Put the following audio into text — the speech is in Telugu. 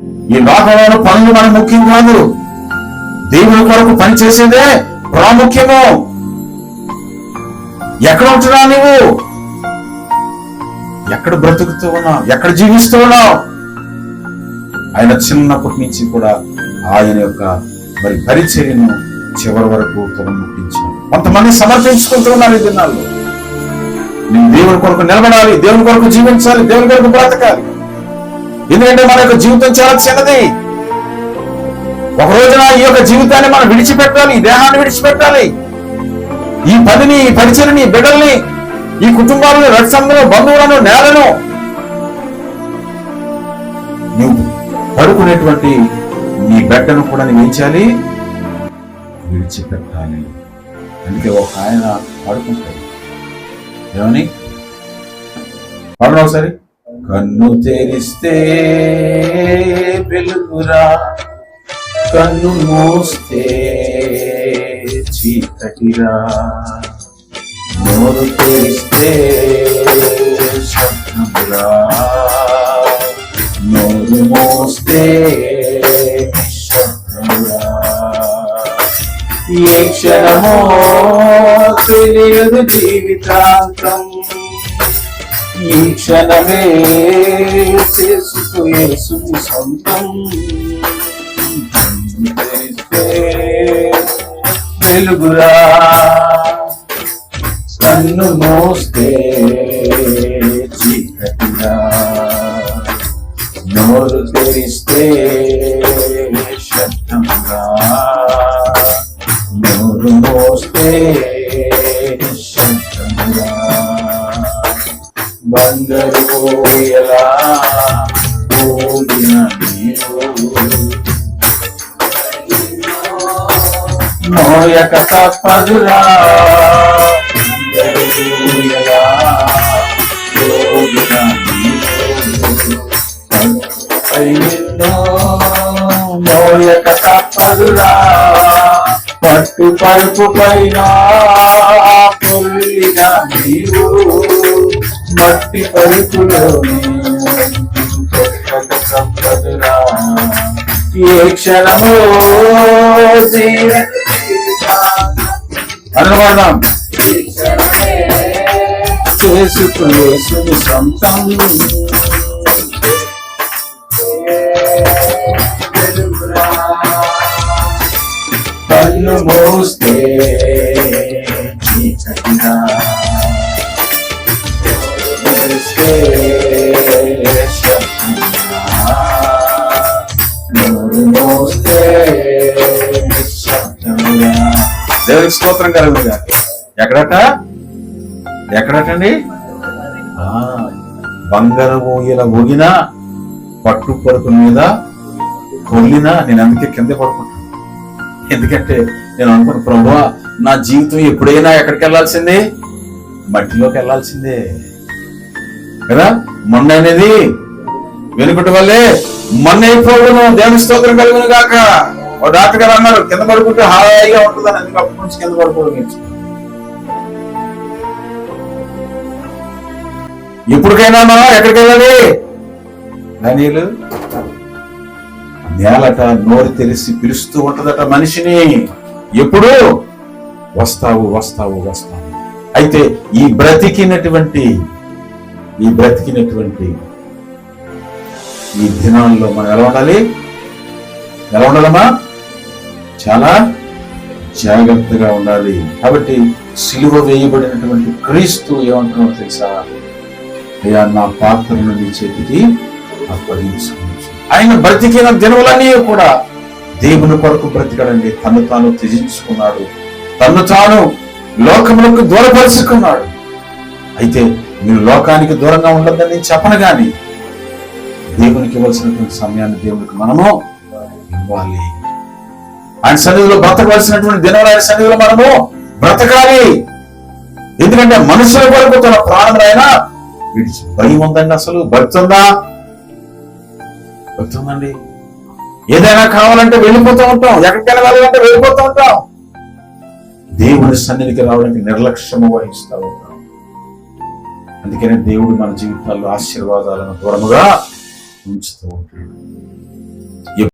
ఈ లోకంలో పనులు మన ముఖ్యం కాదు. దేవుని కొరకు పనిచేసేదే ప్రాముఖ్యము. ఎక్కడ ఉంటున్నావు నువ్వు ఎక్కడ బ్రతుకుతూ ఉన్నావు? ఎక్కడ జీవిస్తూ ఉన్నావు? ఆయన చిన్నప్పటి నుంచి కూడా ఆయన యొక్క మరి పరిచర్యను చివరి వరకు తులముట్టించాడు కొంతమంది సమర్పించుకుంటూ ఉన్నారు ఈ దినాల్లో. నేను దేవుని కొరకు నిలబడాలి దేవుని కొరకు జీవించాలి దేవుని కొరకు బ్రతకాలి. ఎందుకంటే మన యొక్క జీవితం చాలా చిన్నది. ఒక రోజున ఈ యొక్క జీవితాన్ని మనం విడిచిపెట్టాలి ఈ దేహాన్ని విడిచిపెట్టాలి. ఈ పనిని ఈ పరిచయని ఈ బిడ్డల్ని ఈ కుటుంబాలను రక్షణను బంధువులను నేలను నువ్వు పడుకునేటువంటి నీ బిడ్డను కూడా నువ్వు ఏం చేయాలి? విడిచిపెట్టాలి. అందుకే ఒక ఆయన పడుకుంటాడు. ఏమని? పడడం ఒకసారి కన్ను తెరిస్తే వెలుగురా. కన్ను మోస్తే చీకటిరా. నోరు తెరిస్తే శబ్దమురా నోరు మోస్తే శబ్దమురా ఏ క్షణమో తెలియదు జీవితాంతం. ఈ క్షణమే చేసుకో సొంతం. వెలుగురా కన్ను మోస్తే చీకటిగా. నోరు తెరిస్తే శబ్దంగా. నోరు మోస్తే అందరూ ఎలా పోయిన నీవు నోయక తప్పదురా. బంగారు మోయక తప్పదురా. పట్టు పరుపు పైన పొల్లిన నీవు. మట్టి పరుపులోని తప్పదురా ఏ క్షణమో అనుమానం చేసుకునేసుని సొంతం కన్ను మూస్తే చీకటిగా దేవునికి స్తోత్రం కలుగు ఎక్కడట? ఎక్కడటండి? ఆ, బంగారు ఊగిన ఊగినా పట్టు పరుపు మీద కొల్లినా నేను అందుకే కింద పడుకుంటాను. ఎందుకంటే నేను అనుకున్న ప్రభు నా జీవితం ఎప్పుడైనా ఎక్కడికి వెళ్ళాల్సిందే? మట్టిలోకి వెళ్ళాల్సిందే. కదా? మొన్న అనేది వెనుకటి వల్లే. మొన్న అయిపోవడం దేవుని స్తోత్రం కలుగును కాక ఓ డాక్టర్ గారు అన్నారు కింద పడుకుంటే హాయిగా ఉంటుందని అందుకే అప్పటి నుంచి కింద పడుకోవడం ఎప్పటికైనా మనం ఎక్కడికి వెళ్ళాలి? దానిలు నేలట నోరు తెలిసి పిలుస్తూ ఉంటదట మనిషిని. ఎప్పుడు? వస్తావు వస్తావు వస్తావు. అయితే ఈ బ్రతికినటువంటి ఈ బ్రతికినటువంటి ఈ దినాల్లో మనం ఎలా ఉండాలి? ఎలా ఉండాలమ్మా? చాలా జాగ్రత్తగా ఉండాలి. కాబట్టి సిలువ వేయబడినటువంటి క్రీస్తు ఏమంటున్నావు తెలుసా? అయ్యా నా పాత్రను నీ చేతికి అప్పగించుకోవచ్చు ఆయన బ్రతికిన దినములన్నీ కూడా దేవుని కొరకు బ్రతికడండి. తను తాను త్యజించుకున్నాడు. తను తాను లోకములకు దూరపరుచుకున్నాడు. అయితే మీరు లోకానికి దూరంగా ఉండదని నేను చెప్పను కానీ దేవునికి ఇవ్వాల్సినటువంటి సమయాన్ని దేవునికి మనము ఇవ్వాలి. ఆయన సన్నిధిలో బ్రతకవలసినటువంటి దినాలు ఆయన సన్నిధిలో మనము బ్రతకాలి. ఎందుకంటే మనుషుల కొరకు తన ప్రాణం ఆయన భయం ఉందండి అసలు. భక్తి ఉందా? భక్తి ఉందండి. ఏదైనా కావాలంటే వెళ్ళిపోతూ ఉంటాం. ఎక్కడికైనా వెళ్ళాలంటే వెళ్ళిపోతూ ఉంటాం. దేవుని సన్నిధికి రావడానికి నిర్లక్ష్యము వహిస్తూ. అందుకనే దేవుడు మన జీవితాల్లో ఆశీర్వాదాలను దూరముగా ఉంచుతూ ఉంటాడు.